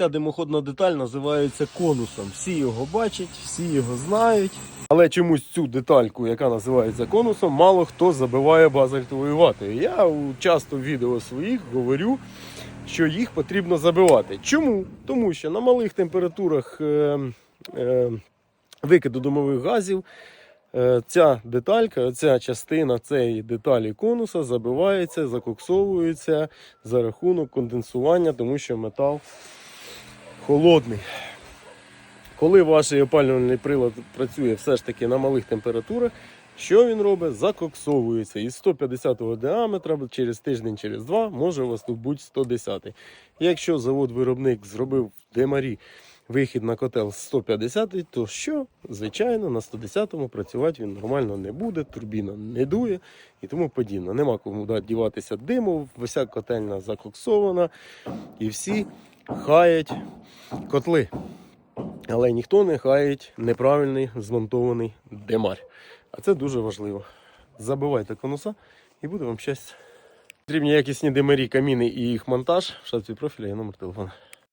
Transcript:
Ця димоходна деталь називається конусом. Всі його бачать, всі його знають. Але чомусь цю детальку, яка називається конусом, мало хто забиває базальтовою ватою. Я часто в відео своїх говорю, що їх потрібно забивати. Чому? Тому що на малих температурах е, е, викиду домових газів е, ця деталька, ця частина цієї деталі конуса забивається, закоксовується за рахунок конденсування, тому що метал холодний. Коли ваш опалювальний прилад працює все ж таки на малих температурах, що він робить? Закоксовується. Із 150-го діаметра через тиждень, через два може у вас тут бути 110. Якщо завод-виробник зробив в демарі вихід на котел з 150, то що? Звичайно, на 110-му працювати він нормально не буде, турбіна не дує і тому подібне. Нема кому діватися диму, вся котельна закоксована і всі хаять котли. Але ніхто не хаїть неправильний змонтований демар. А це дуже важливо. Забивайте конуса і буде вам щастя. Потрібні якісні демарі, каміни і їх монтаж. В шапці профіля є номер телефону.